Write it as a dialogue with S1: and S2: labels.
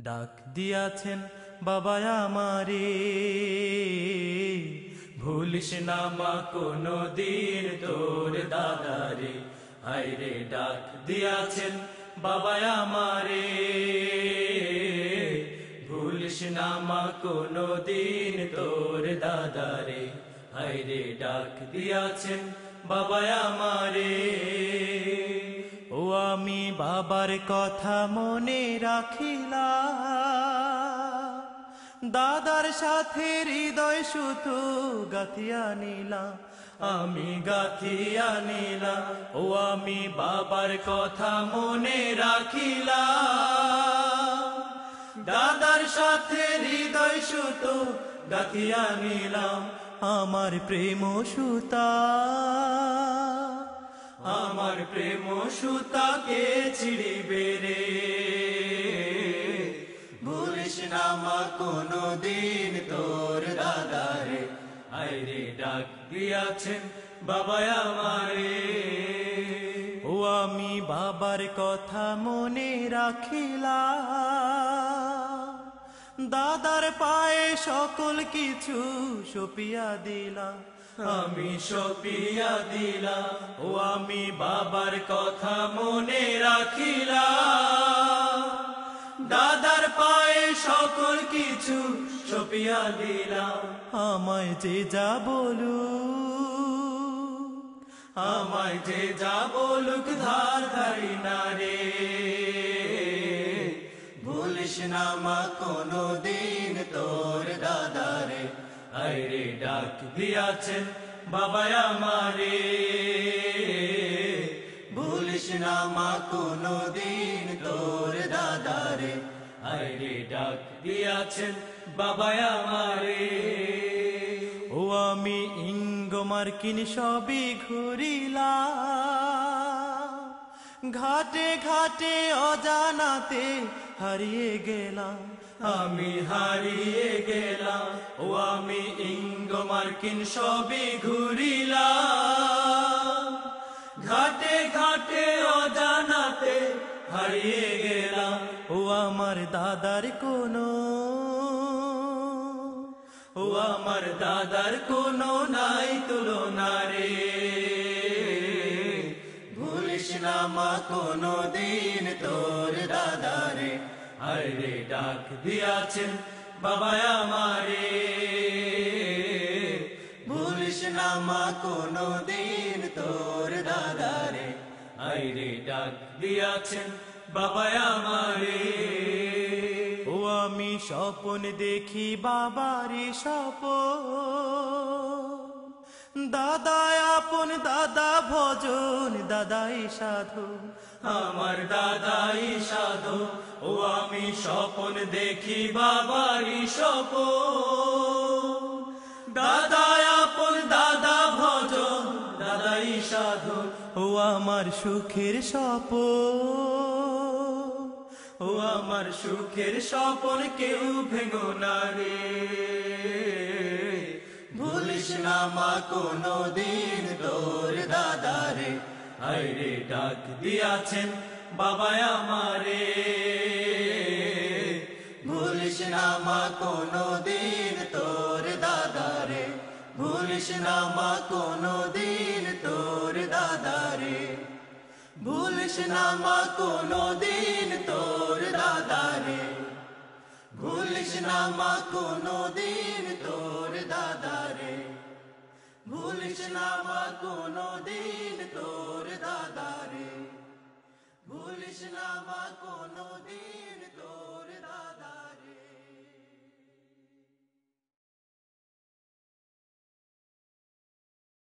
S1: ডাক দিয়াছেন, বাবা আমারে, ভুলিস না মা কোনো দিন তোর দাদারে। হায়রে ডাক দিয়াছেন, বাবা আমারে, ভুলিস না মা কোনো দিন তোর দাদারে। হায়রে ডাক দিয়াছেন, বাবা আমারে আমি বাবার কথা মনে রাখিলা দাদার সাথে হৃদয় সুতো গাথিয়া নিলাম। আমি গাথিয়া নিলাম, ও আমি বাবার কথা মনে রাখিলা দাদার সাথে হৃদয় সুতো গাথিয়া নিলাম, আমার প্রেম সুতা। আমার প্রেম সুতাকে ছিড়িবে রে। ভুলিস না মা কোনো দিন তোর দাদারে। আইরে ডাক দিয়াছেন বাবা আমারে। ও আমি বাবার কথা মনে রাখিলাম। দাদার পায়ে সকল কিছু সপিয়া দিলাম। আমি সপিয়া দিলাম, ও আমি বাবার কথা মনে রাখিলাম। দাদার পায়ে সকল কিছু সপিয়া দিলাম। আমায় যে যা বলু আমায় যে যা বলুক, ধার ধারি না রে। মা কোনো দিন তোর দাদারে আইরে ডাক দিয়াছেন, বাবা আমারে। ভুলিস না মা কোনো দিন তোর দাদারে আইরে ডাক দিয়াছেন, বাবা আমারে। ও আমি ইঙ্গ মার্কিন সবই ঘুরিলাম। ঘাটে ঘাটে অজানাতে হারিয়ে গেলাম। আমি হারিয়ে গেলাম, ও আমি ইঙ্গ মার্কিন সবই ঘুরিলাম। ঘাটে ঘাটে অজানাতে হারিয়ে গেলাম, ও আমার দাদার কোনো, ও আমার দাদার কোনো নাই তুলনা রে। না কোনো দিন তোর দাদারে। আরে ডাক দিয়াছেন বাবা আমারে। ভুলিস না মা কোনো দিন তোর দাদারে। আইরে ডাক দিয়াছেন বাবা আমারে। ও আমি স্বপন দেখি বাবারে স্বপন। দাদা আপন দাদা ভজন দাদাই সাধু। আমার দাদাই সাধু, ও আমি স্বপন দেখি বাবারি স্বপন। দাদা আপন দাদা ভজন দাদাই সাধু, ও আমার সুখের স্বপন। ও আমার সুখের স্বপন কেউ ভেঙো না রে। ভুলিস না মা কোনো দিন তোর দাদারে আইরে ডাক দিয়াছেন বাবা আমারে। ভুলিস না মা কোনো দিন তোর দাদারে, ভুলিস না মা কোনো দিন তোর দাদারে। ভুলিস না মা কোনো দিন তোর দাদারে, ভুলিস না মা কোনো দিন ভুলিস না মা কোনো দিন তোর দাদারে। ভুলিস নামা কোনো দিন